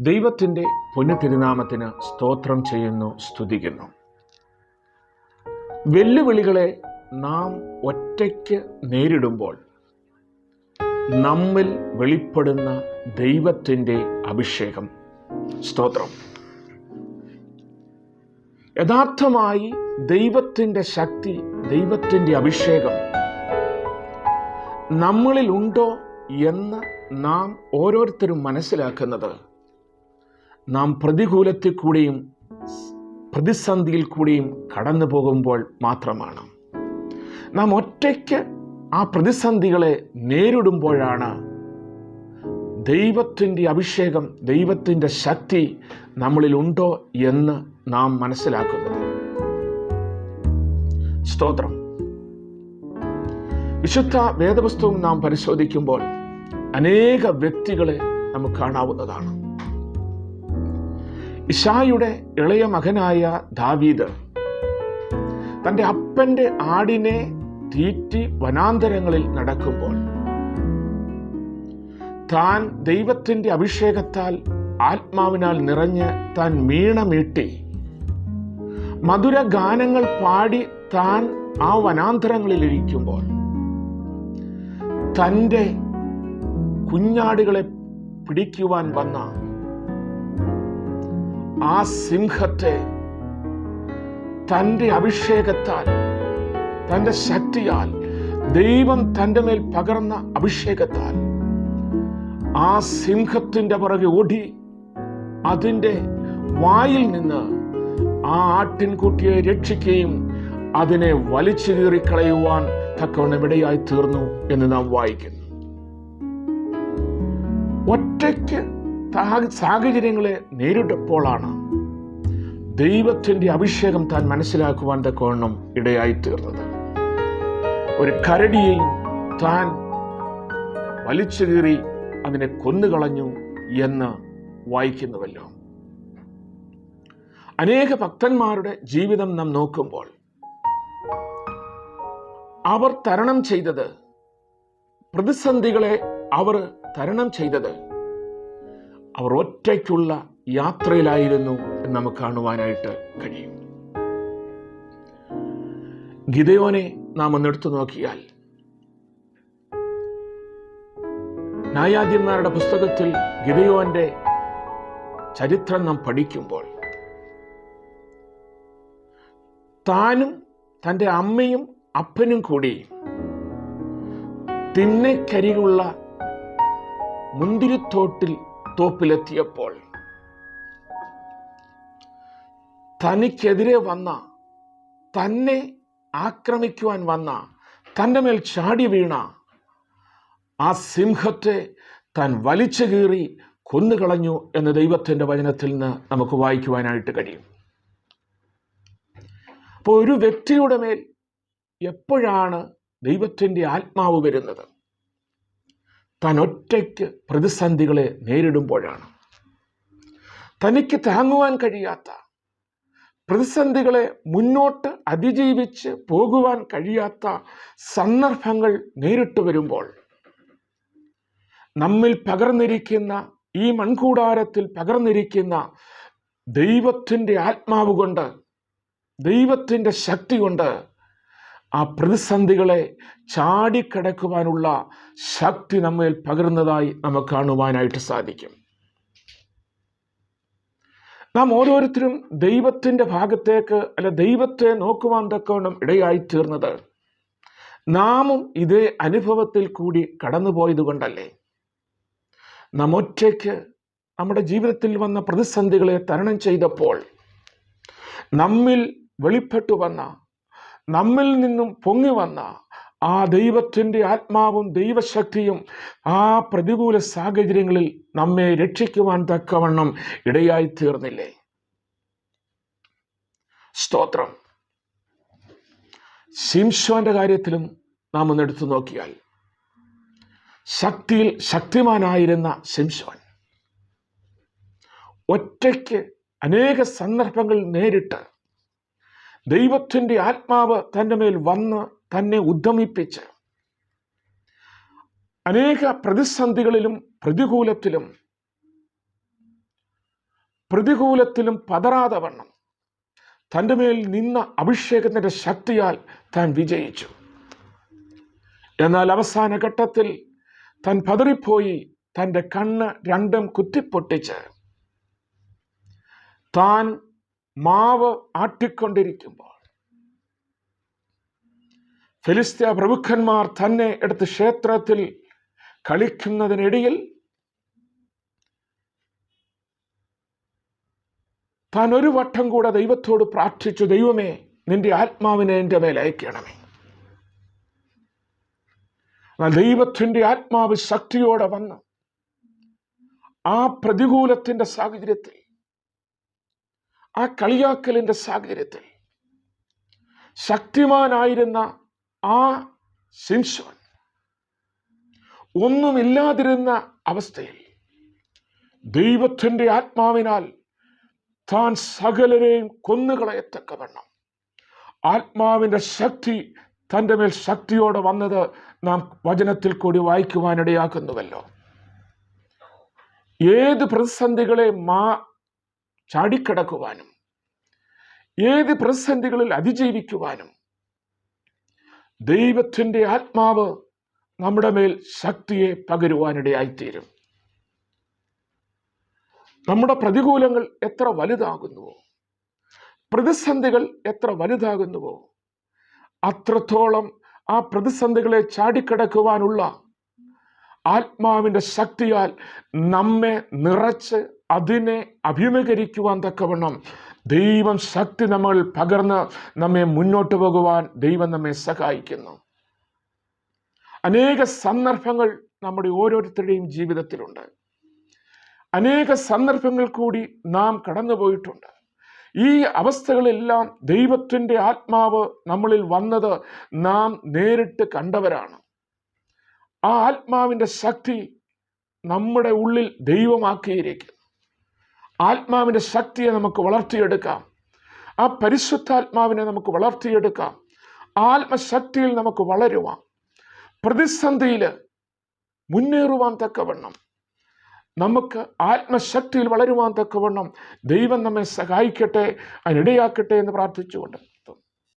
ദൈവത്തിന്റെ പുനഃതിരുനാമത്തിന് തിരുനാമത്തിന് സ്തോത്രം ചെയ്യുന്നു സ്തുതിക്കുന്നു. വെല്ലുവിളികളെ നാം ഒറ്റയ്ക്ക് നേരിടുമ്പോൾ നമ്മിൽ വെളിപ്പെടുന്ന ദൈവത്തിന്റെ അഭിഷേകം. സ്തോത്രം. യഥാർത്ഥമായി ദൈവത്തിന്റെ ശക്തി ദൈവത്തിന്റെ അഭിഷേകം നമ്മളിൽ ഉണ്ടോ എന്ന് നാം ഓരോരുത്തരും മനസ്സിലാക്കുന്നത് നാം പ്രതികൂലത്തിൽ കൂടിയും പ്രതിസന്ധിയിൽ കൂടിയും കടന്നു പോകുമ്പോൾ മാത്രമാണ്. നാം ഒറ്റയ്ക്ക് ആ പ്രതിസന്ധികളെ നേരിടുമ്പോഴാണ് ദൈവത്തിന്റെ അഭിഷേകം ദൈവത്തിന്റെ ശക്തി നമ്മളിലുണ്ടോ എന്ന് നാം മനസ്സിലാക്കുന്നത്. സ്തോത്രം. വിശുദ്ധ വേദപുസ്തകം നാം പരിശോധിക്കുമ്പോൾ അനേക വ്യക്തികളെ നമുക്ക് കാണാവുന്നതാണ്. ഇഷായുടെ ഇളയ മകനായ ദാവീദ് തന്റെ അപ്പന്റെ ആടിനെ തീറ്റി വനാന്തരങ്ങളിൽ നടക്കുമ്പോൾ താൻ ദൈവത്തിന്റെ അഭിഷേകത്താൽ ആത്മാവിനാൽ നിറഞ്ഞ് താൻ മീണമീട്ടി മധുര ഗാനങ്ങൾ പാടി താൻ ആ വനാന്തരങ്ങളിൽ ഇരിക്കുമ്പോൾ തന്റെ കുഞ്ഞാടുകളെ പിടിക്കുവാൻ വന്ന ആ സിംഹത്തെ തന്റെ അഭിഷേകത്താൽ തന്റെ ശക്തിയാൽ ദൈവം തന്റെ മേൽ പകർന്ന അഭിഷേകത്താൽ ആ സിംഹത്തിന്റെ പുറകെ ഓടി അതിന്റെ വായിൽ നിന്ന് ആ ആട്ടിൻകുട്ടിയെ രക്ഷിക്കുകയും അതിനെ വലിച്ചു കീറിക്കളയുവാൻ തക്കവണ്ണം ഇടയായി തീർന്നു എന്ന് നാം വായിക്കുന്നു. ഒറ്റയ്ക്ക് സാഹചര്യങ്ങളെ നേരിട്ടപ്പോഴാണ് ദൈവത്തിന്റെ അഭിഷേകം താൻ മനസ്സിലാക്കുവാൻ ഇടയായി തീർന്നത് ഒരു കരടിയെയും താൻ വലിച്ചു കീറി അതിനെ കൊന്നുകളഞ്ഞു എന്ന് വായിക്കുന്നുവല്ലോ. അനേക ഭക്തന്മാരുടെ ജീവിതം നാം നോക്കുമ്പോൾ അവർ തരണം ചെയ്തത് പ്രതിസന്ധികളെ അവർ തരണം ചെയ്തത് അവർ ഒറ്റയ്ക്കുള്ള യാത്രയിലായിരുന്നു എന്ന് നമുക്ക് കാണുവാനായിട്ട് കഴിയും. ഗിതയോനെ നാം ഒന്നെടുത്തു നോക്കിയാൽ ന്യായാധിപന്മാരുടെ പുസ്തകത്തിൽ ഗിതയോന്റെ ചരിത്രം നാം പഠിക്കുമ്പോൾ താനും തന്റെ അമ്മയും അപ്പനും കൂടി തിന്നക്കരികുള്ള മുന്തിരിത്തോട്ടിൽ തോപ്പിലെത്തിയപ്പോൾ തനിക്കെതിരെ വന്ന തന്നെ ആക്രമിക്കുവാൻ വന്ന തന്റെ മേൽ ചാടി വീണ ആ സിംഹത്തെ താൻ വലിച്ചു കീറി കൊന്നുകളഞ്ഞു എന്ന് ദൈവത്തിന്റെ വചനത്തിൽ നിന്ന് നമുക്ക് വായിക്കുവാനായിട്ട് കഴിയും. അപ്പോൾ ഒരു വ്യക്തിയുടെ മേൽ എപ്പോഴാണ് ദൈവത്തിന്റെ ആത്മാവ് വരുന്നത്? താൻ ഒറ്റയ്ക്ക് പ്രതിസന്ധികളെ നേരിടുമ്പോഴാണ്. തനിക്ക് താങ്ങുവാൻ കഴിയാത്ത പ്രതിസന്ധികളെ മുന്നോട്ട് അതിജീവിച്ച് പോകുവാൻ കഴിയാത്ത സന്ദർഭങ്ങൾ നേരിട്ട് വരുമ്പോൾ നമ്മിൽ പകർന്നിരിക്കുന്ന ഈ മൺകൂടാരത്തിൽ പകർന്നിരിക്കുന്ന ദൈവത്തിന്റെ ആത്മാവ് കൊണ്ട് ദൈവത്തിന്റെ ശക്തി കൊണ്ട് ആ പ്രതിസന്ധികളെ ചാടിക്കടക്കുവാനുള്ള ശക്തി നമ്മിൽ പകർന്നതായി നമുക്ക് കാണുവാനായിട്ട് സാധിക്കും. നാം ഓരോരുത്തരും ദൈവത്തിന്റെ ഭാഗത്തേക്ക് അല്ല ദൈവത്തെ നോക്കുവാൻ തക്കവണ്ണം ഇടയായി തീർന്നത്. നാമും ഇതേ അനുഭവത്തിൽ കൂടി കടന്നുപോയത് കൊണ്ടല്ലേ? നാം ഒറ്റയ്ക്ക് നമ്മുടെ ജീവിതത്തിൽ വന്ന പ്രതിസന്ധികളെ തരണം ചെയ്തപ്പോൾ നമ്മിൽ വെളിപ്പെട്ടു വന്ന നമ്മിൽ നിന്നും പൊങ്ങി വന്ന ആ ദൈവത്തിന്റെ ആത്മാവും ദൈവശക്തിയും ആ പ്രതികൂല സാഹചര്യങ്ങളിൽ നമ്മെ രക്ഷിക്കുവാൻ തക്കവണ്ണം ഇടയായി തീർന്നില്ലേ? സ്തോത്രം. ശിംഷോന്റെ കാര്യത്തിലും നാം ഒന്ന് എടുത്തു നോക്കിയാൽ ശക്തിയിൽ ശക്തിമാനായിരുന്ന ശിംഷോൻ ഒറ്റയ്ക്ക് അനേക സന്ദർഭങ്ങൾ നേരിട്ട് ദൈവത്തിന്റെ ആത്മാവ് തന്റെ മേൽ വന്ന് തന്നെ ഉദ്യമിപ്പിച്ച് അനേക പ്രതിസന്ധികളിലും പ്രതികൂലത്തിലും പ്രതികൂലത്തിലും പതറാതെ വണ്ണം തന്റെ മേൽ നിന്ന അഭിഷേകത്തിന്റെ ശക്തിയാൽ താൻ വിജയിച്ചു. എന്നാൽ അവസാന ഘട്ടത്തിൽ താൻ പതറിപ്പോയി തന്റെ കണ്ണ് രണ്ടും കുത്തിപ്പൊട്ടിച്ച് താൻ മാവ് ആട്ടിക്കൊണ്ടിരിക്കുമ്പോൾ ഫിലിസ്തീയ പ്രഭുക്കന്മാർ തന്നെ എടുത്ത് ക്ഷേത്രത്തിൽ കളിക്കുന്നതിനിടയിൽ താൻ ഒരു വട്ടം കൂടെ ദൈവത്തോട് പ്രാർത്ഥിച്ചു ദൈവമേ നിന്റെ ആത്മാവിനെ എന്റെ മേൽ അയക്കണമേ. എന്നാൽ ദൈവത്തിന്റെ ആത്മാവ് ശക്തിയോടെ വന്ന്. ആ പ്രതികൂലത്തിന്റെ സാഹചര്യത്തിൽ ആ കളിയാക്കലിന്റെ സാഹചര്യത്തിൽ ശക്തിമാനായിരുന്ന ആ സിംസോൺ ഒന്നുമില്ലാതിരുന്ന അവസ്ഥയിൽ ദൈവത്തിന്റെ ആത്മാവിനാൽ താൻ സകലരെയും കൊന്നുകളയത്തക്കവണ്ണം ആത്മാവിന്റെ ശക്തി തന്റെ മേൽ ശക്തിയോടെ വന്നത് നാം വചനത്തിൽ കൂടി വായിക്കുവാനിടയാക്കുന്നുവല്ലോ. ഏത് പ്രതിസന്ധികളെ മാ ചാടിക്കടക്കുവാനും ഏത് പ്രതിസന്ധികളിൽ അതിജീവിക്കുവാനും ദൈവത്തിന്റെ ആത്മാവ് നമ്മുടെ മേൽ ശക്തിയെ പകരുവാനിടയായിത്തീരും. നമ്മുടെ പ്രതികൂലങ്ങൾ എത്ര വലുതാകുന്നുവോ പ്രതിസന്ധികൾ എത്ര വലുതാകുന്നുവോ അത്രത്തോളം ആ പ്രതിസന്ധികളെ ചാടിക്കടക്കുവാനുള്ള ആത്മാവിന്റെ ശക്തിയാൽ നമ്മെ നിറച്ച് അതിനെ അഭിമുഖീകരിക്കുവാൻ തക്കവണ്ണം ദൈവം ശക്തി നമ്മൾ പകർന്ന് നമ്മെ മുന്നോട്ട് പോകുവാൻ ദൈവം നമ്മെ സഹായിക്കുന്നു. അനേക സന്ദർഭങ്ങൾ നമ്മുടെ ഓരോരുത്തരുടെയും ജീവിതത്തിലുണ്ട്. അനേക സന്ദർഭങ്ങൾ കൂടി നാം കടന്നുപോയിട്ടുണ്ട്. ഈ അവസ്ഥകളെല്ലാം ദൈവത്തിന്റെ ആത്മാവ് നമ്മളിൽ വന്നത് നാം നേരിട്ട് കണ്ടവരാണ്. ആ ആത്മാവിന്റെ ശക്തി നമ്മുടെ ഉള്ളിൽ ദൈവമാക്കിയിരിക്കുന്നു. ആത്മാവിന്റെ ശക്തിയെ നമുക്ക് വളർത്തിയെടുക്കാം. ആ പരിശുദ്ധാത്മാവിനെ നമുക്ക് വളർത്തിയെടുക്കാം. ആത്മശക്തിയിൽ നമുക്ക് വളരുവാം. പ്രതിസന്ധിയിൽ മുന്നേറുവാൻ തക്കവണ്ണം. നമുക്ക് ആത്മശക്തിയിൽ വളരുവാൻ തക്കവണ്ണം ദൈവം നമ്മെ സഹായിക്കട്ടെ അതിനിടയാക്കട്ടെ എന്ന് പ്രാർത്ഥിച്ചുകൊണ്ട്